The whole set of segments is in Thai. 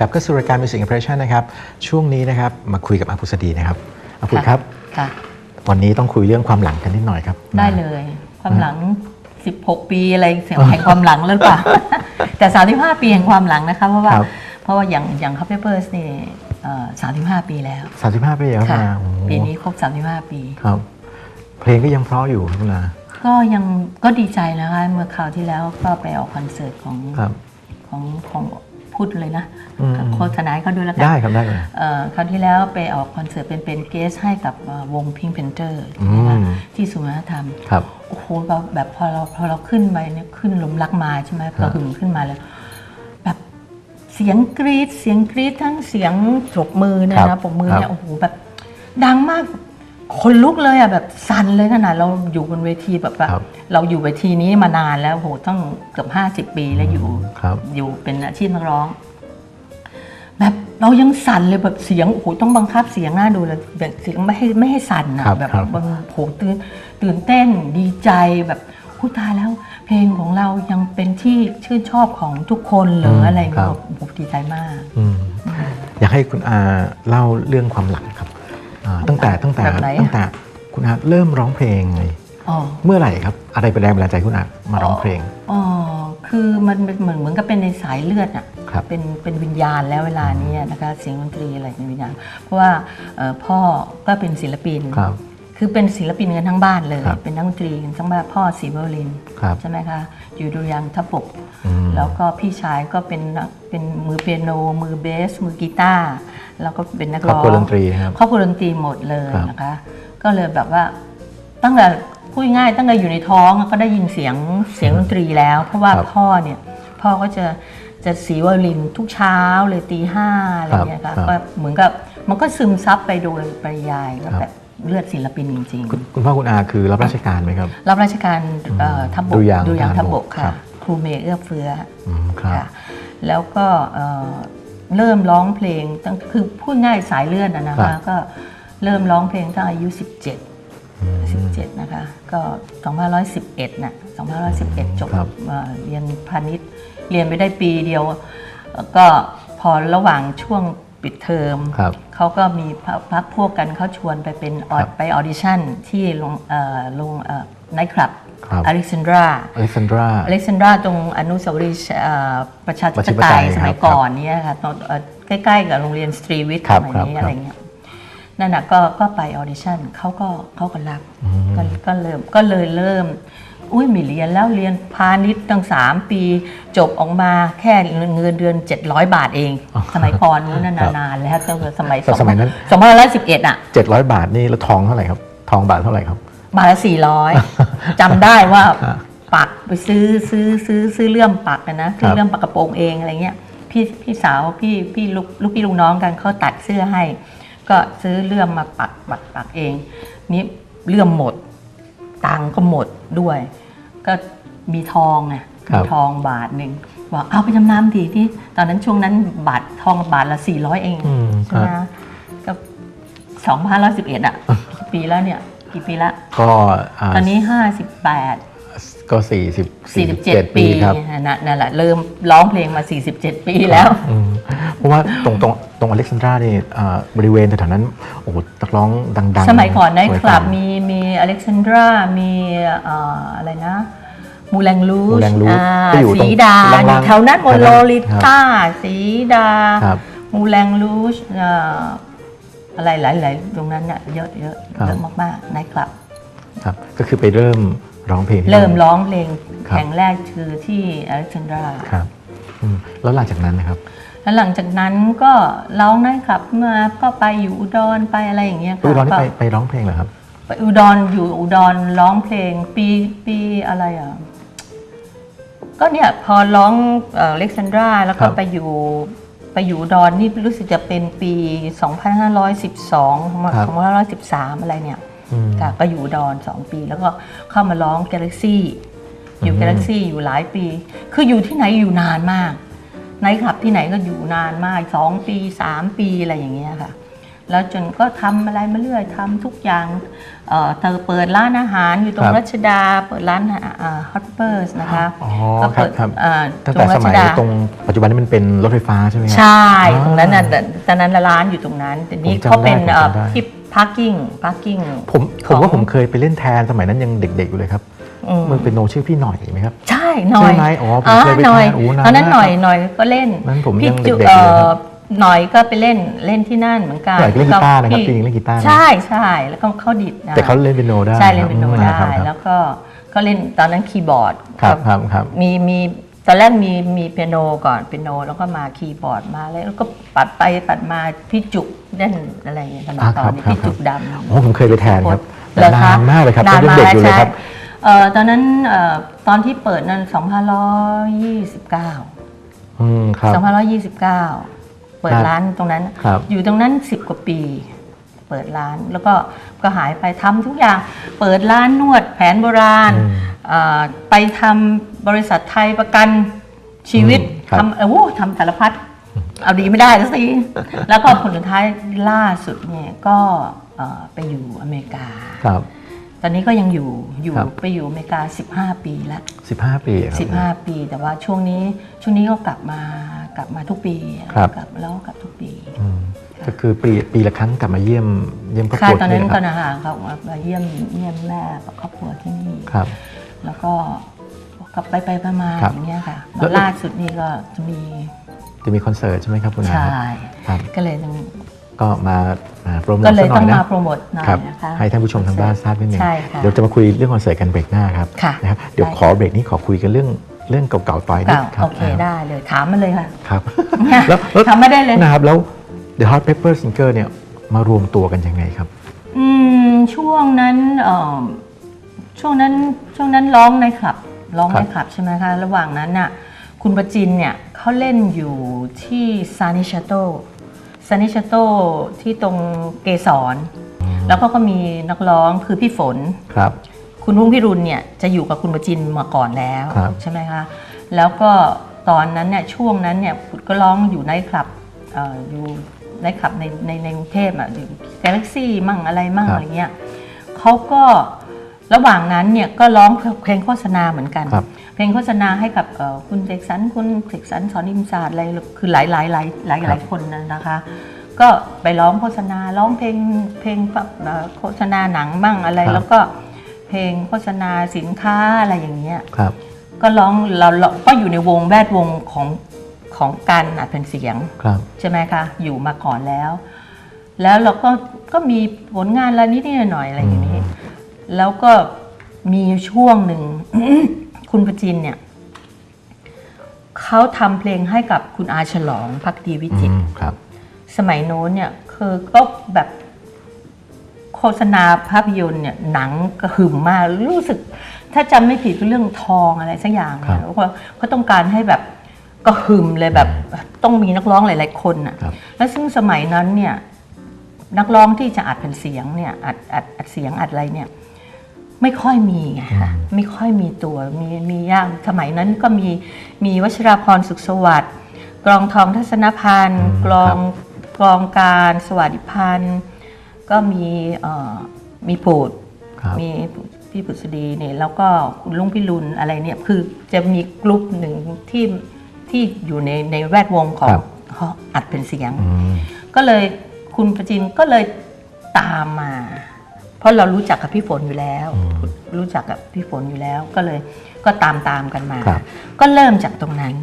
กลับเข้าสู่รายการ Music Impression นะครับ ช่วงนี้นะครับมาคุยกับอาภุษดีนะครับอาภุษครับ ค่ะ วันนี้ต้องคุยเรื่องความหลังกันนิดหน่อยครับ ได้เลย ความหลัง 16 ปีอะไรเสียงแห่งความหลังแล้วหรือเปล่า แต่ 35 ปีแห่งความหลังนะคะ เพราะว่าครับเพราะว่าอย่างอย่าง Happy b i r d s นี่เอ่อ35ปีแล้ว35ปีแล้วค่ะนะโอ้โหปีนี้ครบ35ปีครับ เพลงก็ยังเพราะอยู่ครับคุณอาก็ยังก็ดีใจนะคะ เมื่อคราวที่แล้วก็ไปออกคอนเสิร์ตของครับของของ พูดเลยนะอืม โฆษณาให้เขาด้วยแล้วกัได้ครับได้เลยเอ่อคราวที่แล้วไปออกคอนเสิร์ตเป็นเป็นเกสให้กับเอ่อวง Pink Panther อืม ที่สุวรรณธรรม ครับ โอ้โหแบบแบบพอเราพอเราขึ้นไปเนี่ยขึ้นลมรักมาใช่ไหมครัเราบหึงขึ้นมาแล้วแบบเสียงกรีดเสียงกรีดทั้งเสียงปรบมือเนี่ยครันะบปรบมือเนี่ครัยบ โอ้โหแบบดังมาก คนลุกเลยอะแบบสั่นเลยขนาดเราอยู่บนเวทีแบบว่าครับเราอยู่เวทีนี้มานานแล้วโอ้โหต้องเกือบห้าสิบปีแล้วอยู่ครับ อยู่เป็นอาชีพนักร้อง แบบเรายังสั่นเลยแบบเสียงโอ้โหต้องบังคับเสียงหน้าดูเลยแบบเสียงไม่ให้ไม่ให้สั่นนะครับแบบครับ บางโหตื่นตื่นเต้นดีใจแบบผู้ตายแล้ว เพลงของเรายังเป็นที่ชื่นชอบของทุกคนเหรออะไรครัเงี้ยบแบบโอ้โหดีใจมาก อืมอยากให้คุณอาเล่าเรื่องความหลังครับอ่า ตั้งแต่ตั้งแต่แบบไหนอะ ตั้งแต่คุณอาเริ่มร้องเพลงเลย อ๋อ เมื่อไหร่ครับ อะไรเป็นแรงบันดาลใจคุณอามาร้องเพลง อ๋อ คือมันเป็นเหมือนเหมือนกับเป็นในสายเลือดอะ ครับเป็นเป็นวิญญาณแล้วเวลานี้นะคะเสียงดนตรีอะไรเป็นวิญญาณ เพราะว่าเอ่อพ่อก็เป็นศิลปิน ครับคือเป็นศิลปินกันทั้งบ้านเลย ครับ เป็นนักดนตรีกันทั้งบ้านพ่อสีเบอร์ลินครับใช่ไหมคะ อยู่ดุริยางค์ทับบก อืม แล้วก็พี่ชายก็เป็นนักเป็นมือเปียโน มือเบส มือกีตาร์ แล้วก็เป็นนักครอบร้องครัวดนตรีครับครอบครัวดนตรีหมดเลยครับนะคะ ก็เลยแบบว่าตั้งแต่พูดง่ายๆตั้งแต่อยู่ในท้องก็ได้ยินเสียงเสียงดนตรีแล้ว เพราะว่าครับพ่อเนี่ยพ่อก็จะจะสีวอลลินทุกเช้าเลยตีห้าอะไรเงี้ยครัค่ะบก็เหมือนกับมันก็ซึมซับไปโดยปริยายก็ครับแบบเลือดศิลปินจริงคุณคุณพ่อคุณอาคือรับราชการไหมครับๆรับราชการเอ่อทัพบกดุริยางค์ดุริยางค์ทัพบกครัค่ะบครูเมย์เอื้อเฟื้ออืมครับค่ะ แล้วก็ เอ่อเริ่มร้องเพลงตั้งคือพูดง่ายสายเลือดอะนะครัคะบก็เริ่มร้องเพลงตั้งอายุ 17 17 นะคะ ก็ 2511 น่ะ 2511 จบครับเอ่อเรียนพาณิชย์ เรียนไปได้ปีเดียว ก็พอระหว่างช่วงปิดเทอมครับเขาก็มีพักพวกกันเขาชวนไปเป็นออครับไปออดิชั่นที่โรงเอ่อโรงไนท์คลับ ครับอเล็กซานดราอเล็กซานดราอเล็กซานดราตรงอนุสาวรีย์เอ่อประชาธิประชาธิปปไตไตยยสมัยครับก่อนเนี้ค่ะตอนเอ่อใกล้ๆกับโรงเรียนสตรีวิทย์ครัสบมัยครับนี้ครับอะไรเงี้ยนั่นน่ะก็ก็ไปออดิชั่นเขาก็เขาก็รับก็ก็เริ่มก็เลยเริ่ม อุ้ยไม่เรียนแล้วเรียนพาณิชย์ตั้ง3ปี จบออกมาแค่เงินเดือน 700 บาทเอง สมัยก่อนนู้นนะนานๆแล้วตั้งแต่สมัยแต่สมัยนั้นสองพันร้อยสิบเอ็ดอะ700 บาทนี่แล้วทองเท่าไหร่ครับ ทองบาทเท่าไหร่ครับ บาทละสี่ร้อยจำได้ว่าปักไปซื้อซื้อซื้อซื้อเลื่อมปักอะนะซื้อเลื่อมปักกระโปรงเองอะไรเงี้ยพี่พี่สาวพี่พี่ลูกลูกพี่ลูกน้องกันเขาตัดเสื้อให้ ก็ซื้อเลื่อมมาปักปักปักเอง นี่เลื่อมหมดตังค์ก็หมดด้วย ก็มีทองไงครัมีบทองบาทหนึ่งบอกเอาไปจำนำทีที่ ตอนนั้นช่วงนั้นบาททองบาทละสี่ร้อยเองอืมใช่ไหมครับก็สองพันร้อยสิบเอ็ดอะกี่ปีแล้วเนี่ย กี่ปีละ ก็อ่าตอนนี้ 58 ก็40 47 ปีครับนั่นนั่นแหละเริ่มร้องเพลงมา 47 ปีแล้ว อืมเพราะว่าตรงตรงตรงอเล็กซานดรานี่อ่าบริเวณแถวๆนั้นโอ้โหนักร้องดังๆสมัยก่อนในสคมัยลับมีมีอเล็กซานดรา มีเอ่ออะไรนะ มูแรงลูช Moulin Rouge อ่าก็อยู่ตรงสีดาล่างๆอยู่แถวนั้นหมดแถวนั้นโลลิต้า สีดา ครับมูแรงลูชเอ่ออะไรหลาย ๆ ตรงนั้นเนี่ยเยอะเยอะครับ เยอะมากๆในคลับ ครับก็คือไปเริ่มร้องเพลงที่ เริ่มนั่นร้องเพลงครับแข่งแรกคือที่อเล็กซานดราครับอืมแล้วหลังจากนั้นนะครับ แล้วหลังจากนั้นก็ร้องได้ครับมาก็ไปอยู่อุดรไปอะไรอย่างเงี้ยค่ะอุดรนี่ก็ไปไปร้องเพลงเหรอครับ ไปอุดรอยู่อุดรร้องเพลงปีปีอะไรอะก็เนี่ยพอร้องเล็กซานดราแล้วก็ครับไปอยู่ไปอยู่อุดรนี่รู้สึกจะเป็นปี 2512ครับ2513 อะไรเนี่ยอืม ค่ะก็อยู่อุดรสองปี แล้วก็เข้ามาร้อง Galaxy อยู่อืม Galaxy อยู่หลายปี คืออยู่ที่ไหนอยู่นานมากไนท์คลับที่ไหนก็อยู่นานมากสองปีสามปีอะไรอย่างเงี้ยค่ะ แล้วจนก็ทำอะไรมาเรื่อยทำทุกอย่างเอ่อเธอเปิดร้านอาหารอยู่ตรคงรับ รัชดา เปิดร้านฮอตเปอร์สนะคะอ๋อก็ครับเปิดครับเอ่อตั้งตรแต่งรัสชมัยดาตรงปัจจุบันนี้มันเป็นรถไฟฟ้าใช่ไหมครับ ใช่อ่าตรงนั้นน่ะแต่ตอนนั้นร้านอยู่ตรงนั้นแต่นี่ผมจำเขาเป็นได้ผมเอ่อจำได้ ที่ พาร์กิ้งพาร์กิ้ง ผมผมว่าผมเคยไปเล่นแทนสมัยนั้นยังเด็กๆอยู่เลยครับมันเป็นโนชื่อพี่หน่อยไหมครับ ใช่หน่อยใช่ไหมอ๋อผมเคยไปหน่อยทานโอ้นานตอนนั้นมากหน่อยครับหน่อยก็เล่นนั้นผมพี่ยังจุเด็กๆอยู่เลยครับเอ่อหน่อยก็ไปเล่นเล่นที่นั่นเหมือนกันหน่อยก็เล่นกีตาร์นะครับพี่จริงๆเล่นกีตาร์นะใช่ใช่แล้วก็เขาดิดนะแต่เขาเล่นเปียโนได้ใช่เล่นเป็นโนครับได้ครับครับแล้วก็ก็เล่นตอนนั้นคีย์บอร์ดครับครับครับมีมีตอนแรกมีมีเปียโนก่อนเปียโนแล้วก็มาคีย์บอร์ดมาแล้วก็ปัดไปปัดมาพี่จุก เล่นอะไรอย่างเงี้ยสมัยอ่าตอครันบนี้ครับพี่จุกดำโอ้ผมเคยไปแทนครับแต่เหรอคะนานมากเลยครับนานยังมาเด็กแล้วอยู่เลยใช่ครับเอ่อตอนนั้นเอ่อตอนที่เปิดนั้น2529อืมครับ2529 เปิดร้านตรงนั้นครับอยู่ตรงนั้น 10 กว่าปี เปิดร้านแล้วก็ก็หายไปทำทุกอย่าง เปิดร้านนวดแผนโบราณอืมเอ่อไปทำบริษัทไทยประกันชีวิตอืมครับทำเออโอ้ทำสารพัด เอาดีไม่ได้แล้วสิ แล้วก็ผลสุดท้ายล่าสุดเนี่ยก็เอ่อไปอยู่อเมริกา ครับ ตอนนี้ก็ยังอยู่อยู่ครับไปอยู่อเมริกา 15 ปีแล้วสิบห้าปีครับ15 ปี แต่ว่าช่วงนี้ช่วงนี้ก็กลับมากลับมาทุกปีครับกลับแล้วกลับทุกปีอืมก็คือปีปีละครั้งกลับมาเยี่ยมเยี่ยมครอบค่ะครัวตอนที่นั้นนี่ก็ครับนะคะเขามาเยี่ยมเยี่ยมแม่กับครอบครัวที่นี่ครับ แล้วก็กลับไปไปประมาณครับอย่างเงี้ยค่ะแล้วล่าสุดนี่ก็จะมี จะมีคอนเสิร์ตใช่ไหมครับคุณอาใช่ครับ ก็เลยต้องก็มามาโปรโมทก็เลยสักหน่ต้ออยงนะมาโปรโมทหน่อยครับนะคะให้ท่านผู้ชมทางบ้านทราบนิดนึงใช่ค่ะเดี๋ยวจะมาคุยเรื่องคอนเสิร์ตกันเบรกหน้าครับค่ะนะครับเดี๋ยวได้ขอเบรกนี้ขอคุยกันเรื่องเรื่องเก่าๆต่อยนิดเก่าครับโอเคได้เลยถามมาเลยค่ะครับแล้วแล้วทำไม่ได้เลยนะครับแล้ว The Hot Pepper Singer เนี่ยมารวมตัวกันยังไงครับอืมช่วงนั้นเอ่อช่วงนั้นช่วงนั้นร้องในคลับร้องครัในบคลับใช่ไหมคะระหว่างนั้นน่ะคุณประจินเนี่ย เขาเล่นอยู่ที่ซานิชาโตซานิชาโตที่ตรงเกสรแล้วก็ก็มีนักร้องคือพี่ฝนครับ คุณรุ่งพิรุณเนี่ยจะอยู่กับคุณประจินมาก่อนแล้วครับใช่ไหมคะแล้วก็ตอนนั้นเนี่ยช่วงนั้นเนี่ยก็ร้องอยู่ในคลับเอ่ออยู่ในคลับในในในกรุงเทพอะกาแล็กซี่มั่งอะไรมั่งครับอะไรเงี้ยเขาก็ ระหว่างนั้นเนี่ยก็ร้องเพลงโฆษณาเหมือนกัน ครับ เพลงโฆษณาให้กับเอ่อคุณเสกสรรคุณเสกสรรสอนอิมศาสตร์อะไรคือหลายหลายหลายหลายหลายคนนะนะคะ ก็ไปร้องโฆษณาร้องเพลงเพลงเอ่อโฆษณาหนังบ้างอะไร ครับ แล้วก็เพลงโฆษณาสินค้าอะไรอย่างเงี้ย ครับ ก็ร้องเราเราก็อยู่ในวงแวดวงของของการอัดแผ่นเสียง ครับ ใช่ไหมคะ อยู่มาก่อนแล้ว แล้วเราก็ก็มีผลงานละนิดๆหน่อยๆอะไรอย่างนี้ แล้วก็มีช่วงหนึ่ง คุณประจินเนี่ยเขาทำเพลงให้กับคุณอาฉลองพักดีวิจิตรอืมครับ สมัยโน้นเนี่ยคือก็แบบโฆษณาภาพยนตร์เนี่ยหนังกระหึ่มมากรู้สึก ถ้าจำไม่ผิดเรื่องทองอะไรสักอย่างครับเนี่ยเพราะเขาต้องการให้แบบกระหึ่มเลยแบบต้องมีนักร้องหลาย ๆ คนน่ะครับแล้วซึ่งสมัยนั้นเนี่ยนักร้องที่จะอัดแผ่นเสียงเนี่ยอัดอัดอัดเสียงอัดอะไรเนี่ย ไม่ค่อยมีไงคะไม่ค่อยมีตัวมีมียากสมัยนั้นก็มีมีวชราพรสุขสวัสดิ์กรองทองทัศนพันธ์อืมกรองกรองการสวัสดิพันธ์ก็มีเอ่อมีปูดครับมีพี่ปุษดีเนี่ยแล้วก็คุณลุงพิรุณอะไรเนี่ยคือจะมีกลุ่มหนึ่งที่ที่อยู่ในในแวดวงของครับอัดเป็นเสียงอืมก็เลยคุณประจินก็เลยตามมา เพราะเรารู้จักกับพี่ฝนอยู่แล้ว รู้จักกับพี่ฝนอยู่แล้วก็เลยก็ตามตามกันมา ครับก็เริ่มจากตรงนั้น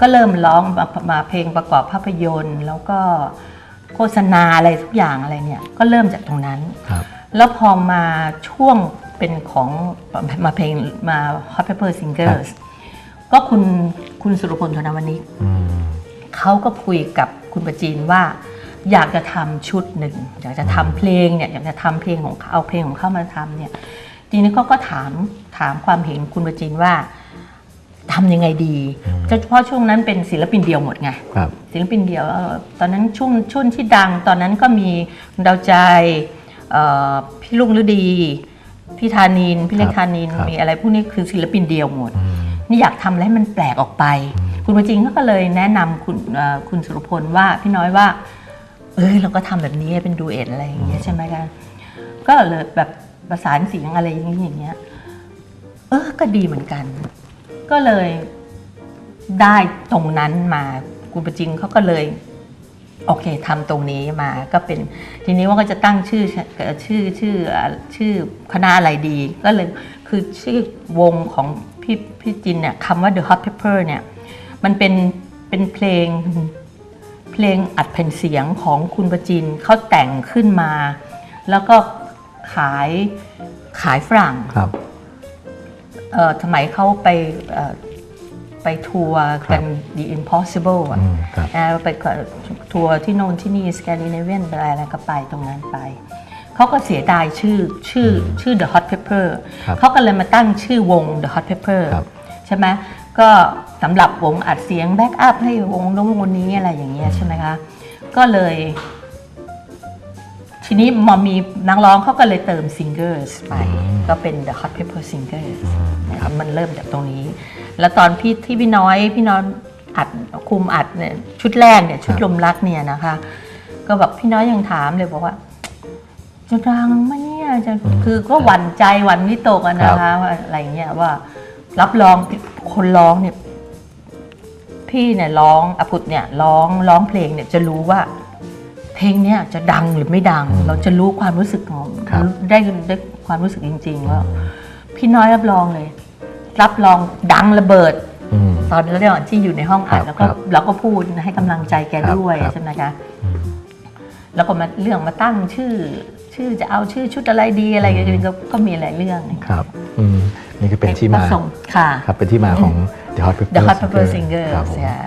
ก็เริ่มร้องมามาเพลงประกอบภาพยนตร์ แล้วก็โฆษณาอะไรทุกอย่างอะไรเนี่ย ก็เริ่มจากตรงนั้น ครับ แล้วพอมาช่วงเป็นของมาเพลงมา Hot Pepper Singers ก็คุณคุณสุรพลธนวณิก อืม เขาก็คุยกับคุณประจีนว่า อยากจะทำชุดหนึ่งอยากจะทำเพลงเนี่ยอยากจะทำเพลงของเขาเอาเพลงของเขามาทำเนี่ยทีนี้เขาก็ถามถามความเห็นคุณประจีนว่าทำยังไงดีเฉพาะช่วงนั้นเป็นศิลปินเดียวหมดไงครับศิลปินเดียวเอ่อตอนนั้นช่วงช่วงที่ดัง ตอนนั้นก็มีคุณดาวใจเอ่อพี่ลุงฤดีพี่ธานินพี่เล็กครับธานินครับมีอะไรพวกนี้คือศิลปินเดียวหมดอืมนี่อยากทำอะไรให้มันแปลกออกไป คุณประจิงก็เลยแนะนำคุณเอ่อคุณสุรพลว่าพี่น้อยว่า เอ้ยเราก็ทำแบบนี้เป็นดูเอ็ดอะไรอย่างเงี้ยใช่ไหมคะก็เลยแบบประสานเสียงอะไรอย่างเงี้ยอย่างเงี้ยเออก็ดีเหมือนกัน ก็เลยได้ตรงนั้นมาคุณประจิงเขาก็เลยโอเคทำตรงนี้มาก็เป็นทีนี้ว่าก็จะตั้งชื่อเอ่อชื่อชื่ออ่าชื่อคณะอะไรดี ก็เลยคือชื่อวงของพี่พี่จินเนี่ยคำว่า The Hot Pepper เนี่ย มันเป็นเป็นเพลง เพลงอัดแผ่นเสียงของคุณประจินเขาแต่งขึ้นมา แล้วก็ขายขายฝรั่งครับเอ่อสมัยเขาไปเอ่อไปทัวร์กัน The Impossible อะอืมครับนะไปทัวร์ที่โน่นที่นี่สแกนดิเนเวียนอะไรอะไรก็ไปตรงนั้นไป เขาก็เสียดายชื่อชื่อชื่อ The Hot Pepper ครับเขาก็เลยมาตั้งชื่อวง The Hot Pepper ครับ ใช่ไหมก็ สำหรับวงอัดเสียงแบ็กอัพให้วงโน้นวงนี้อะไรอย่างเงี้ยใช่ไหมคะ ก็เลย ทีนี้มอมีนักร้องเขาก็เลยเติมซิงเกิลส์ไป ก็เป็น The Hot Pepper Singers ครับมันเริ่มจากตรงนี้ แล้วตอนพี่ที่พี่น้อยพี่น้อยอัดคุมอัดเนี่ยชุดแรกเนี่ยชุดลมรักเนี่ยนะคะ ก็แบบพี่น้อยยังถามเลยบอกว่าจะดังไหมเนี่ยจะคือก็หวั่นใจหวั่นวิตกอะนะคะว่าอะไรเงี้ยว่ารับรองคนร้องเนี่ย พี่เนี่ยร้องอภุตเนี่ยร้องร้องเพลงเนี่ยจะรู้ว่า เพลงเนี่ยจะดังหรือไม่ดัง เราจะรู้ความรู้สึกของครับ ได้ได้ความรู้สึกจริงๆว่าพี่น้อยรับรองเลย รับรองดังระเบิด อืม ตอนนั้นเนี่ยที่อยู่ในห้องอัดครับแล้วก็ครับเราก็พูดให้กำลังใจแกครับด้วยครับ ใช่ไหมคะ แล้วก็มาเรื่องมาตั้งชื่อ ชื่อจะเอาชื่อชุดอะไรดีอะไรกันก็ก็มีหลายเรื่องครับอืมนี่ก็เป็นที่มาผสค่ะ ครับเป็นที่มาของ The Hot Pepper The Hot Pepper Singer Singer ครับผมใช่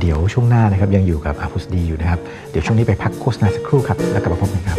เดี๋ยวช่วงหน้านะครับยังอยู่กับอาพุสดีอยู่นะครับ เดี๋ยวช่วงนี้ไปพักโฆษณาสักครู่ครับ แล้วกลับมาพบกันครับ